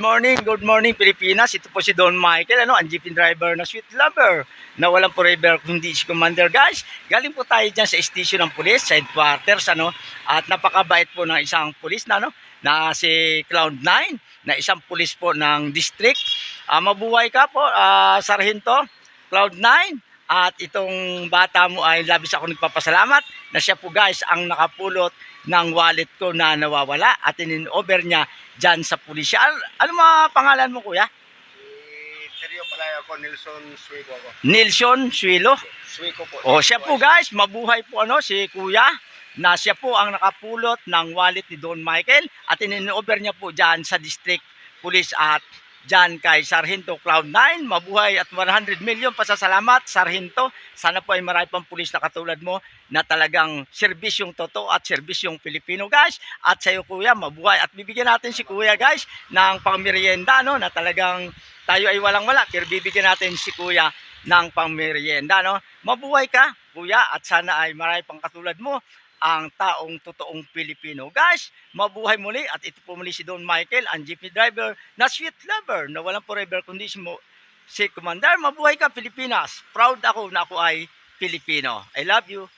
morning, good morning Pilipinas. Ito po si Don Michael, ano, ang jeepin driver na sweet lover na walang forever kundi si Commander guys. Galing po tayo dyan sa station ng pulis, sa headquarters, ano, at napakabait po ng isang pulis na, ano, na si Cloud9, na isang pulis po ng district. Ah, mabuhay ka po, ah, Sargento Cloud9. At itong bata mo ay labis ako nagpapasalamat na siya po guys ang nakapulot ng wallet ko na nawawala at in-over niya dyan sa pulisya. Al- ano mga pangalan mo kuya? Si Sergio pala ako, Nelson Suigo ako. Nilson Suilo. Suigo po. O siya po guys, mabuhay po ano si kuya na siya po ang nakapulot ng wallet ni Don Michael at in-over niya po dyan sa district police at dyan kay Sargento Cloud9. Mabuhay at 100 million pasasalamat Sargento. Sana po ay marami pang pulis na katulad mo na talagang serbisyong totoo at serbisyong Pilipino guys. At sa iyo kuya, mabuhay at bibigyan natin si kuya guys ng pangmerienda no na talagang tayo ay walang wala pero bibigyan natin si kuya ng pangmerienda no. Mabuhay ka kuya at sana ay marami pang katulad mo ang taong totoong Pilipino. Guys, mabuhay muli at ito po muli si Don Michael, ang jeepney driver na sweet lover na walang forever kundi si, mo, si Commander. Mabuhay ka Pilipinas. Proud ako na ako ay Pilipino. I love you.